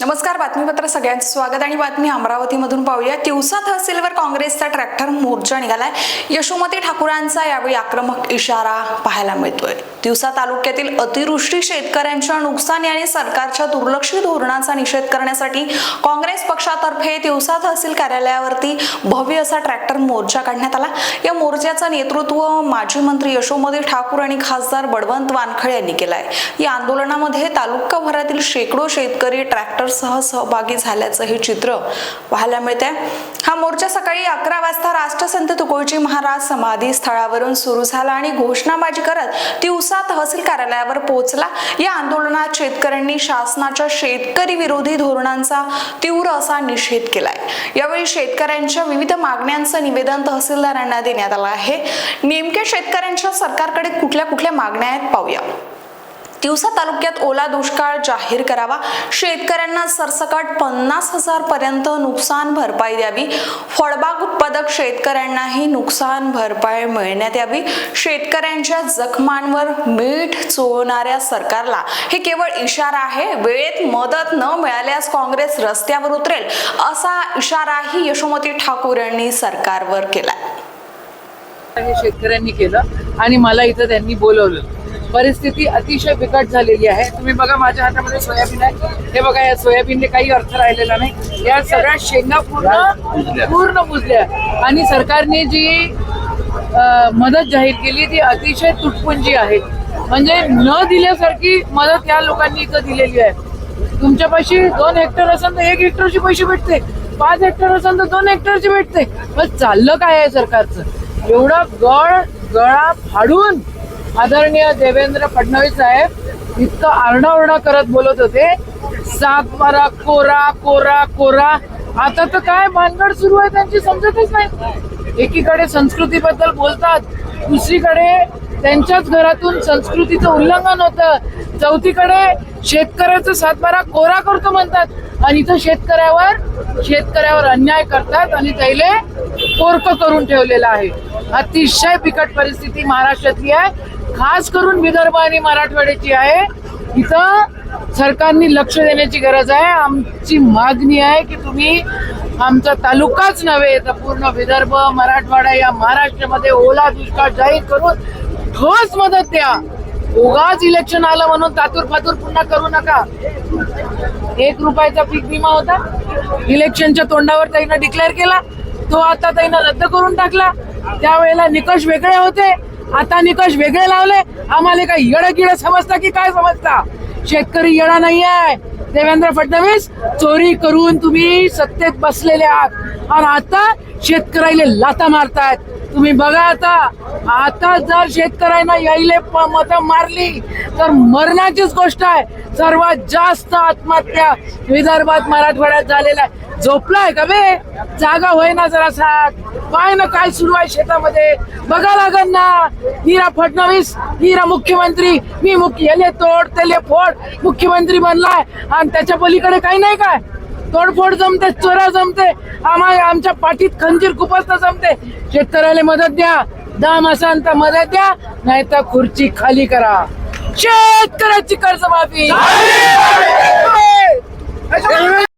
नमस्कार बातमीपत्र सगळ्यांचं स्वागत आणि बातमी अमरावतीमधून पाहूया. तिवसा तहसीलवर काँग्रेसचा ट्रॅक्टर मोर्चा निघालाय. यशोमती ठाकूरांचा यावेळी आक्रमक इशारा पाहायला मिळतोय. दिवसा तालुक्यातील अतिवृष्टी शेतकऱ्यांच्या नुकसान आणि सरकारच्या दुर्लक्षित धोरणाचा निषेध करण्यासाठी काँग्रेस पक्षातर्फे दिवसा तहसील कार्यालयावरती भव्य असा ट्रॅक्टर मोर्चा काढण्यात आला. या मोर्चाचं नेतृत्व माजी मंत्री यशोमती ठाकूर आणि खासदार बळवंत वानखळे यांनी केलाय. या आंदोलनामध्ये तालुकाभरातील शेकडो शेतकरी ट्रॅक्टरसह सहभागी झाल्याचं हे चित्र पाहायला मिळतंय. हा मोर्चा सकाळी अकरा वाजता राष्ट्रसंत तुकोजी महाराज समाधी स्थळावरून सुरू झाला आणि घोषणाबाजी करत दिवसा तिवसा तहसील कार्यालयावर पोहोचला. या आंदोलनात शेतकऱ्यांनी शासनाच्या शेतकरी विरोधी धोरणांचा तीव्र असा निषेध केलाय. यावेळी शेतकऱ्यांच्या विविध मागण्यांचं निवेदन तहसीलदारांना देण्यात आलं आहे. नेमक्या शेतकऱ्यांच्या सरकारकडे कुठल्या कुठल्या मागण्या आहेत पाहूया. तिवसा तालुक्यात ओला दुष्काळ जाहीर करावा. शेतकऱ्यांना सरसकट पन्नास हजार पर्यंत नुकसान भरपाई द्यावी. फळबाग उत्पादक शेतकऱ्यांनाही नुकसान भरपाई मिळण्यात यावी. शेतकऱ्यांच्या जखमांवर मीठ चोळणाऱ्या सरकारला हे केवळ इशारा आहे. वेळेत मदत न मिळाल्यास काँग्रेस रस्त्यावर उतरेल असा इशाराही यशोमती ठाकूर यांनी सरकारवर केला हे शेतकऱ्यांनी केलं आणि मला इथं त्यांनी बोलवलं. परिस्थिती अतिशय बिकट झालेली आहे. तुम्ही बघा माझ्या हातामध्ये सोयाबीन आहे. हे बघा या सोयाबीनने काही अर्थ राहिलेला नाही. या सगळ्या शेंगा पूर्ण पूर्ण बुजल्या. आणि सरकारने जी मदत जाहीर केली ती अतिशय तुटपुंजी आहे. म्हणजे न दिल्यासारखी मदत या लोकांनी इथं दिलेली आहे. तुमच्यापाशी दोन हेक्टर असेल तर एक हेक्टरचे पैसे भेटते. पाच हेक्टर असेल तर दोन हेक्टरचे भेटते. मग चाललं काय आहे सरकारचं? एवढा गळ गळा फाडून आदरणीय देवेंद्र फडणवीस साहेब इतकं आरडाओरडा करत बोलत होते. सातबारा कोरा कोरा कोरा. आता तर काय भानगड सुरू आहे त्यांची समजतच नाही. एकीकडे संस्कृतीबद्दल बोलतात दुसरीकडे त्यांच्याच घरातून संस्कृतीचं उल्लंघन होतं. चौथीकडे शेतकऱ्याचा सातबारा कोरा करतो म्हणतात. आणि इथं शेतकऱ्यावर शेतकऱ्यावर अन्याय करतात आणि त्याले पोरक करून ठेवलेलं आहे. अतिशय बिकट परिस्थिती महाराष्ट्रातली आहे. खास करून विदर्भ आणि मराठवाड्याची आहे. इथं सरकारने लक्ष देण्याची गरज आहे. आमची मागणी आहे की तुम्ही आमचा तालुकाच नव्हे तर पूर्ण विदर्भ मराठवाडा या महाराष्ट्रामध्ये ओला दुष्काळ जाहीर करून ठोस मदत द्या. उगाच इलेक्शन आलं म्हणून तातूर फातूर पुन्हा करू नका. एक रुपयाचा पीक विमा होता. इलेक्शनच्या तोंडावर त्यांना डिक्लेअर केला. तो आता त्यांना रद्द करून टाकला. त्यावेळेला निकष वेगळे होते. आता निकष वेगळे लावले. आम्हाला काय येडं गिड समजता की काय समजता? शेतकरी येडा नाही आहे. देवेंद्र फडणवीस चोरी करून तुम्ही सत्तेत बसलेले आहात. आणि आता शेतकऱ्याला लाता मारतायत. तुम्ही बघा आता. आता जर शेतकऱ्यांना यायले मत मारली तर मरणाचीच गोष्ट आहे. सर्वात जास्त आत्महत्या विदर्भात मराठवाड्यात झालेल्या आहे. झोपलाय का बे? जागा होईना ना जरासा काय ना काय सुरू आहे शेतामध्ये. बघा लागन ना. नीरा फडणवीस हिरा मुख्यमंत्री. मी मुख्य याले तोड तेले फोड मुख्यमंत्री बनलाय. आणि त्याच्या पलीकडे काही नाही काय? तोडफोड जमते चोरा जमते आम्हाला आमच्या पाठीत खंजीर खुपस्त जमते. शेतकऱ्याला मदत द्या दाम असाल तर मदत द्या नाही तर खुर्ची खाली करा. शेतकऱ्याची कर्जमाफी.